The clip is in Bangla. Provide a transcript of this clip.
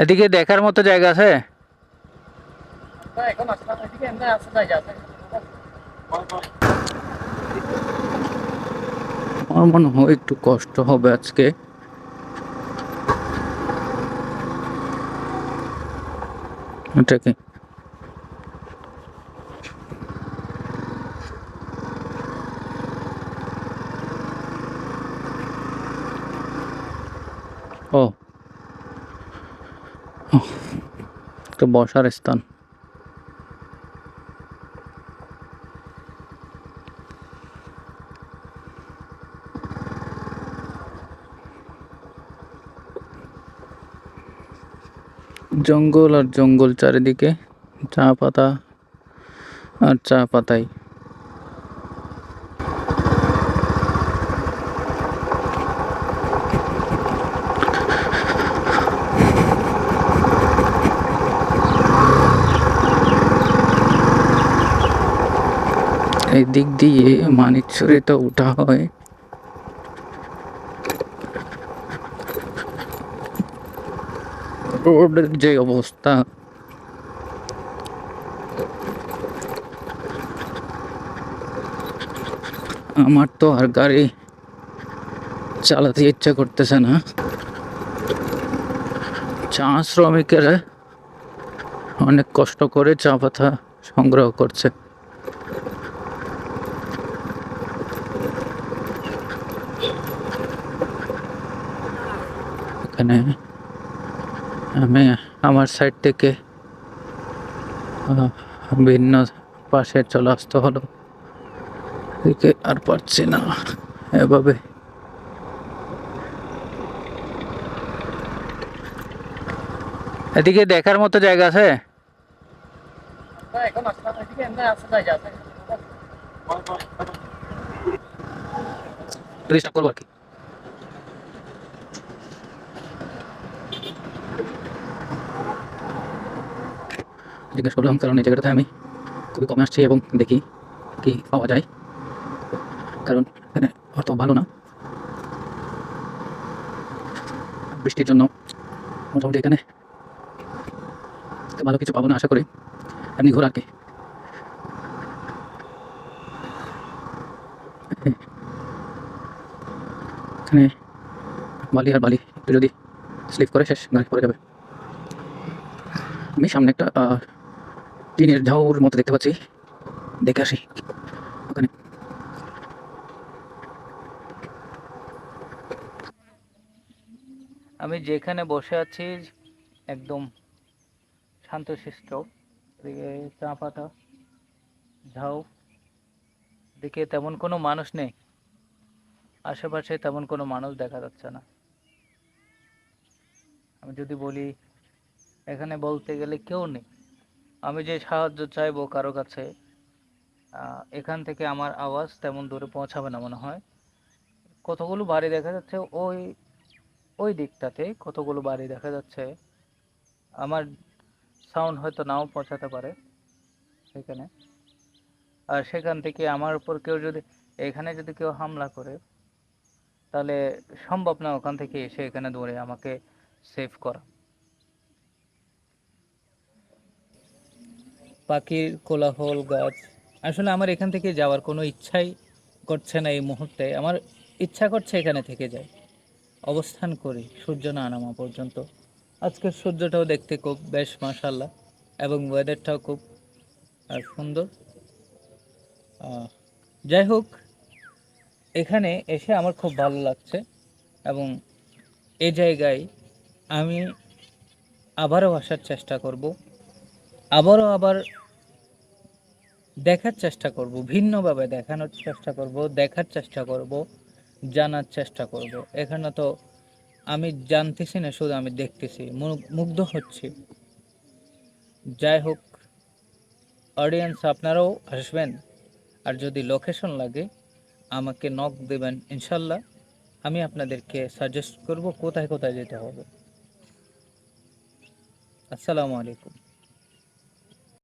এদিকে দেখার মতো জায়গা আছে? আমার মনে হয় একটু কষ্ট হবে আজকে। এটা কি? ও। একটা বসার স্থান। জঙ্গল আর জঙ্গল চারিদিকে চা পাতা আর চা পাতাই। এই দিক দিয়ে মানিকছড়িটা উঠা হয়। রোডের যে অবস্থা। আমার তো আর গাড়ি চালাতে ইচ্ছা করতেছে না। চা শ্রমিকেরা অনেক কষ্ট করে চা পাতা সংগ্রহ করছে। এখানে। আমি আমার সাইড থেকে ভিন্ন পাশে চলে আসতে হলো। এদিকে আর পারছি না এভাবে। এদিকে দেখার মতো জায়গা আছে? ডিস্টার্ব করব আর কি। জিজ্ঞেস করলাম, কারণ এই জায়গাটাতে আমি খুবই কমে আসছি এবং দেখি কি পাওয়া যায়। কারণ এখানে অত ভালো না। বৃষ্টির জন্য মোটামুটি এখানে ভালো কিছু পাবো না, আশা করি। এমনি ঘোরা আর কি। এখানে বালি আর বালি, একটু যদি স্লিপ করে শেষ, গাড়ি পড়ে যাবে। আমি সামনে একটা টিনের ঝাউর মতো দেখতে পাচ্ছি। দেখে আসি। ওখানে। আমি যেখানে বসে আছি, একদম শান্তশিষ্ট। চা পাতা ঝাউ। দিকে তেমন কোনো মানুষ নেই। আশেপাশে তেমন কোনো মানুষ দেখা যাচ্ছে না। আমি যদি বলি, এখানে বলতে গেলে কেউ নেই। আমি যে সাহায্য চাইব কারও কাছে এখান থেকে আমার আওয়াজ তেমন দূরে পৌঁছাবে না মনে হয়। কতগুলো বাড়ি দেখা যাচ্ছে ওই ওই দিকটাতে কতগুলো বাড়ি দেখা যাচ্ছে। আমার সাউন্ড হয়তো নাও পৌঁছাতে পারে সেখানে। আর সেখান থেকে আমার উপর কেউ যদি, এখানে যদি কেউ হামলা করে, তাহলে সম্ভব না ওখান থেকে এসে এখানে দৌড়ে আমাকে সেভ করা। পাখির কোলাহল, গাছ। আসলে আমার এখান থেকে যাওয়ার কোনো ইচ্ছাই করছে না এই মুহূর্তে। আমার ইচ্ছা করছে এখানে থেকে যাই। অবস্থান করি, সূর্য না নামা পর্যন্ত। আজকের সূর্যটাও দেখতে খুব, বেশ মাশাল্লাহ এবং ওয়েদারটাও খুব সুন্দর। যাই হোক, এখানে এসে আমার খুব ভালো লাগছে, এবং এই জায়গায় আমি আবারও আসার চেষ্টা করব। আবারও আবার দেখার চেষ্টা করব, ভিন্নভাবে দেখানোর চেষ্টা করব, দেখার চেষ্টা করব, জানার চেষ্টা করব। এখানে তো আমি জানতেছি না, শুধু আমি দেখতেছি। মুগ্ধ হচ্ছি। যাই হোক অডিয়েন্স আপনারাও আসবেন। আর যদি লোকেশন লাগে, আমাকে নক দেবেন, ইনশাল্লাহ। আমি আপনাদেরকে সাজেস্ট করব, কোথায় কোথায় যেতে হবে। আসসালামু আলাইকুম।